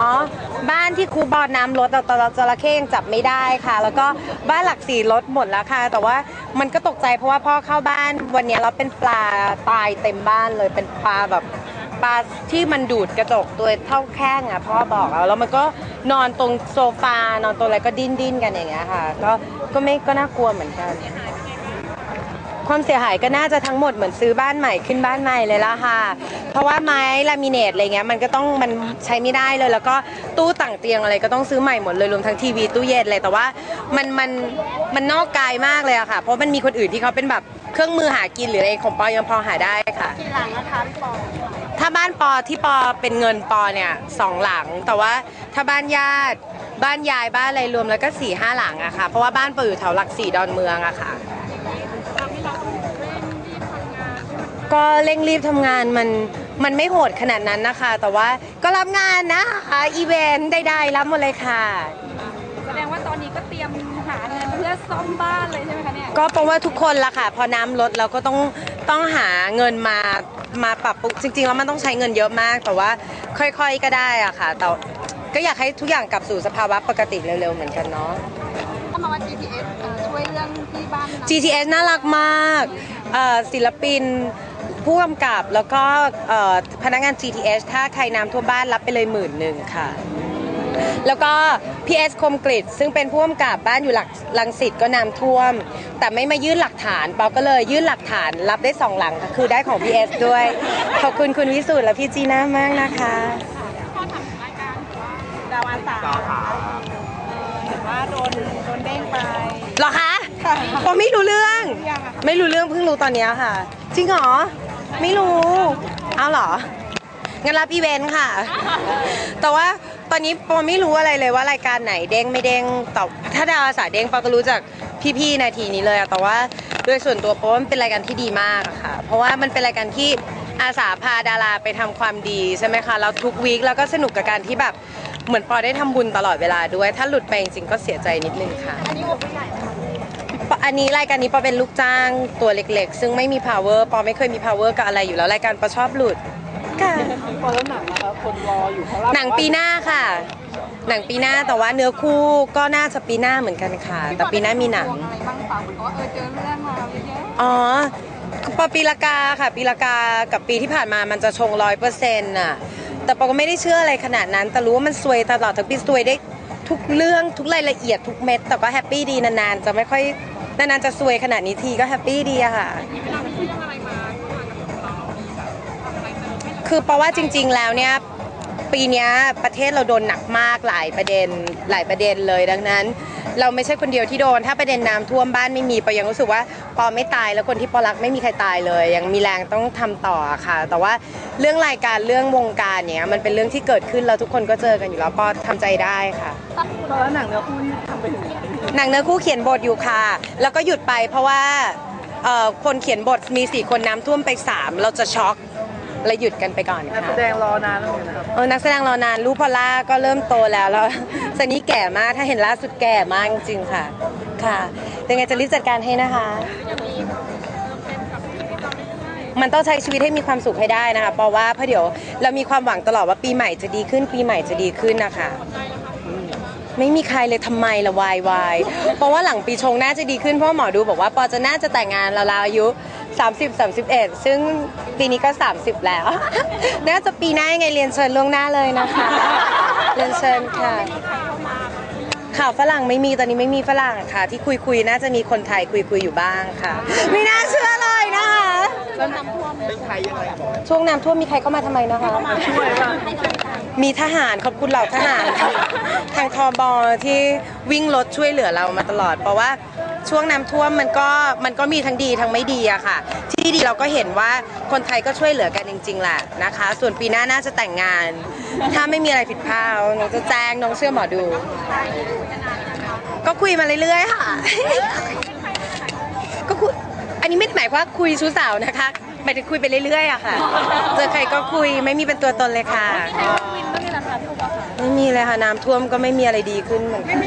อ๋อ บ้านที่ครูบอลน้ำลดแต่ตจระเข้ยังจับไม่ได้ค่ะ แล้วก็บ้านหลักสี่ลดหมดแล้วค่ะ แต่ว่ามันก็ตกใจเพราะว่าพ่อเข้าบ้านวันนี้เราเป็นปลาตายเต็มบ้านเลยเป็นปลาแบบปลาที่มันดูดกระจกตัวเท่าแข้งอะพ่อบอกแล้วแล้วมันก็นอนตรงโซฟานอนตรงอะไรก็ดิ้นดิ้นๆกันอย่างเงี้ยค่ะ ก็ก็ไม่ก็น่ากลัวเหมือนกัน ความเสียหายก็น่าจะทั้งหมดเหมือนซื้อบ้านใหม่ขึ้นบ้านใหม่เลยละค่ะ เพราะว่าไม้ลามิเนตอะไรเงี้ยมันก็ต้องมันใช้ไม่ได้เลย แล้วก็ตู้ต่างเตียงอะไรก็ต้องซื้อใหม่หมดเลยรวมทั้งทีวีตู้เย็นเลยแต่ว่ามันมันมันนอกกายมากเลยอะค่ะ เพราะมันมีคนอื่นที่เขาเป็นแบบเครื่องมือหากินหรืออะไรของปอยังพอหาได้ค่ะ กี่หลังนะคะพี่ปอถ้าบ้านปอที่ปอเป็นเงินปอเนี่ยสองหลัง แต่ว่าถ้าบ้านญาติ บ้านยายบ้านอะไรรวมแล้วก็สี่ห้าหลังอะค่ะ เพราะว่าบ้านปออยู่แถวหลักสี่ดอนเมืองอะค่ะ ก็เร่งรีบทำงานมันมันไม่โหดขนาดนั้นนะคะ แต่ว่าก็รับงานนะคะอีเวนต์ใดๆรับหมดเลยค่ะ แสดงว่าตอนนี้ก็เตรียมหาเงินเพื่อซ่อมบ้านเลยใช่ไหมคะเนี่ยก็เพราะว่าทุกคนละค่ะ พอน้ำลดเราก็ต้องต้องหาเงินมามาปรับปรุงจริงๆแล้วมันต้องใช้เงินเยอะมาก แต่ว่าค่อยๆก็ได้อะค่ะ แต่ก็อยากให้ทุกอย่างกลับสู่สภาวะปกติเร็วๆเหมือนกันเนาะ ถ้ามาว่า GPS เอ่อช่วยเรื่องที่บ้านนะ GTS น่ารักมากเอ่อศิลปิน ผู้กำกับแล้วก็เอ่อพนักงาน GTS ถ้าใครน้ำท่วมบ้านรับไปเลยหมื่นหนึ่งค่ะ แล้วก็ PS คมกริตซึ่งเป็นผู้กำกับบ้านอยู่หลักลังสิตก็น้ำท่วม แต่ไม่มายื่นหลักฐานเปาก็เลยยื่นหลักฐานรับได้สองหลังค่ะคือได้ของ PS ด้วย ขอบคุณคุณวิสุทธ์และพี่จีน่ามากนะคะดาวอาสาเห็นว่าโดนโดนเด้งไปเหรอคะปอไม่รู้เรื่องยังอะค่ะไม่รู้เรื่องเพิ่งรู้ตอนเนี้ยค่ะ จริงเหรอ ไม่รู้ เอาเหรอ งั้นรับอีเวนต์ค่ะ แต่ว่าตอนนี้ปอไม่รู้อะไรเลยว่ารายการไหนเด้งไม่เด้งแต่ถ้าดาวอาสาเด้งปอก็รู้จากพี่ๆนาทีนี้เลยอะแต่ว่าโดยส่วนตัวปอว่ามันเป็นรายการที่ดีมากอะค่ะ เพราะว่ามันเป็นรายการที่อาสาพาดาราไปทำความดีใช่ไหมคะ แล้วทุกวีคแล้วก็สนุกกับการที่แบบเหมือนปอได้ทำบุญตลอดเวลาด้วย ถ้าหลุดไปจริงๆก็เสียใจนิดนึงค่ะ อันนี้ผมไม่ไหนคะ อันนี้รายการนี้ปอเป็นลูกจ้างตัวเล็กๆ ซึ่งไม่มี power ปอไม่เคยมี power กับอะไรอยู่แล้วรายการปอชอบหลุดค่ะพอแล้วหนังนะคะคนรออยู่เพราะว่าหนังปีหน้าค่ะ หนังปีหน้าแต่ว่าเนื้อคู่ก็น่าจะปีหน้าเหมือนกันค่ะ แต่ปีหน้ามีหนังอะไรบ้างเปล่าเหมือนกับว่าเออเจอเรื่องราวเยอะอ๋อปอปีละกาค่ะ ปีละกากับปีที่ผ่านมามันจะชงร้อยเปอร์เซ็นต์น่ะแต่ปอก็ไม่ได้เชื่ออะไรขนาดนั้น แต่รู้ว่ามันซวยตลอดทั้งปีซวยได้ ทุกเรื่องทุกรายละเอียดทุกเม็ดแต่ก็แฮปปี้ดีนานๆ จะไม่ค่อยนานๆจะซวยขนาดนี้ทีก็แฮปปี้ดีอะค่ะ คือเพราะว่าจริง ๆ แล้วเนี่ยปีนี้ประเทศเราโดนหนักมากหลายประเด็นหลายประเด็นเลยดังนั้น เราไม่ใช่คนเดียวที่โดน ถ้าประเด็นน้ำท่วมบ้านไม่มีปอยังรู้สึกว่าปอไม่ตายแล้วคนที่ปอรักไม่มีใครตายเลย ยังมีแรงต้องทำต่อค่ะ แต่ว่าเรื่องรายการเรื่องวงการเนี้ยมันเป็นเรื่องที่เกิดขึ้นแล้วทุกคนก็เจอกันอยู่แล้วปอทำใจได้ค่ะๆตอนแล้วหนังเนื้อคู่ที่ทำไปถึงไหนหนังเนื้อคู่เขียนบทอยู่ค่ะ แล้วก็หยุดไปเพราะว่าเอ่อคนเขียนบทมีสี่คนน้ำท่วมไปสามเราจะช็อก เลยหยุดกันไปก่อนนักค่ะ แสดงรอนานแล้วเหมือนกันนะครับ เออนักแสดงรอนานลูกพอลล่าก็เริ่มโตแล้วแล้ว ซันนี่แก่มากถ้าเห็นล่าสุดแก่มากจริงๆค่ะ ค่ะยังไงจะรีบจัดการให้นะคะ มันต้องใช้ชีวิตให้มีความสุขให้ได้นะคะเพราะว่าเพราะเดี๋ยวเรามีความหวังตลอดว่าปีใหม่จะดีขึ้น ปีใหม่จะดีขึ้นนะคะไม่มีใครเลยทำไมละวายวายเพราะว่าหลังปีชงน่าจะดีขึ้นเพราะว่าหมอดูบอกว่าปอจะน่าจะแต่งงานราวๆอายุ 30 31 ซึ่งปีนี้ก็ 30 แล้ว น่าจะปีหน้ายังไงเรียนเชิญล่วงหน้าเลยนะคะ เรียนเชิญค่ะข่าวฝรั่งไม่มีตอนนี้ไม่มีฝรั่งค่ะ ที่คุยคุยๆน่าจะมีคนไทยคุยคุยๆอยู่บ้างค่ะ ไม่น่าเชื่อเลยนะคะแล้วน้ำท่วมเป็นใครยังไงบอกช่วงน้ำท่วมมีใครเข้ามาทำไมนะคะช่วยป่ะ มีทหารขอบคุณเหล่าทหาร ทางทอบอที่วิ่งรถช่วยเหลือเรามาตลอด เพราะว่าช่วงน้ำท่วมมันก็มันก็มีทั้งดีทั้งไม่ดีอะค่ะ ที่ดีเราก็เห็นว่าคนไทยก็ช่วยเหลือกันจริง ๆแหละนะคะ ส่วนปีหน้าน่าจะแต่งงาน ถ้าไม่มีอะไรผิดพลาดน้องจะแจ้งน้องเชื่อหมอดู ก็คุยมาเรื่อยๆค่ะ ก็คุยอันนี้ไม่หมายความว่าคุยชู้สาวนะคะหมายถึงคุยไปเรื่อยๆอะค่ะ เจอใครก็คุยไม่มีเป็นตัวตนเลยค่ะ มีเลยค่ะน้ำท่วมก็ไม่มีอะไรดีขึ้นเหมือนกัน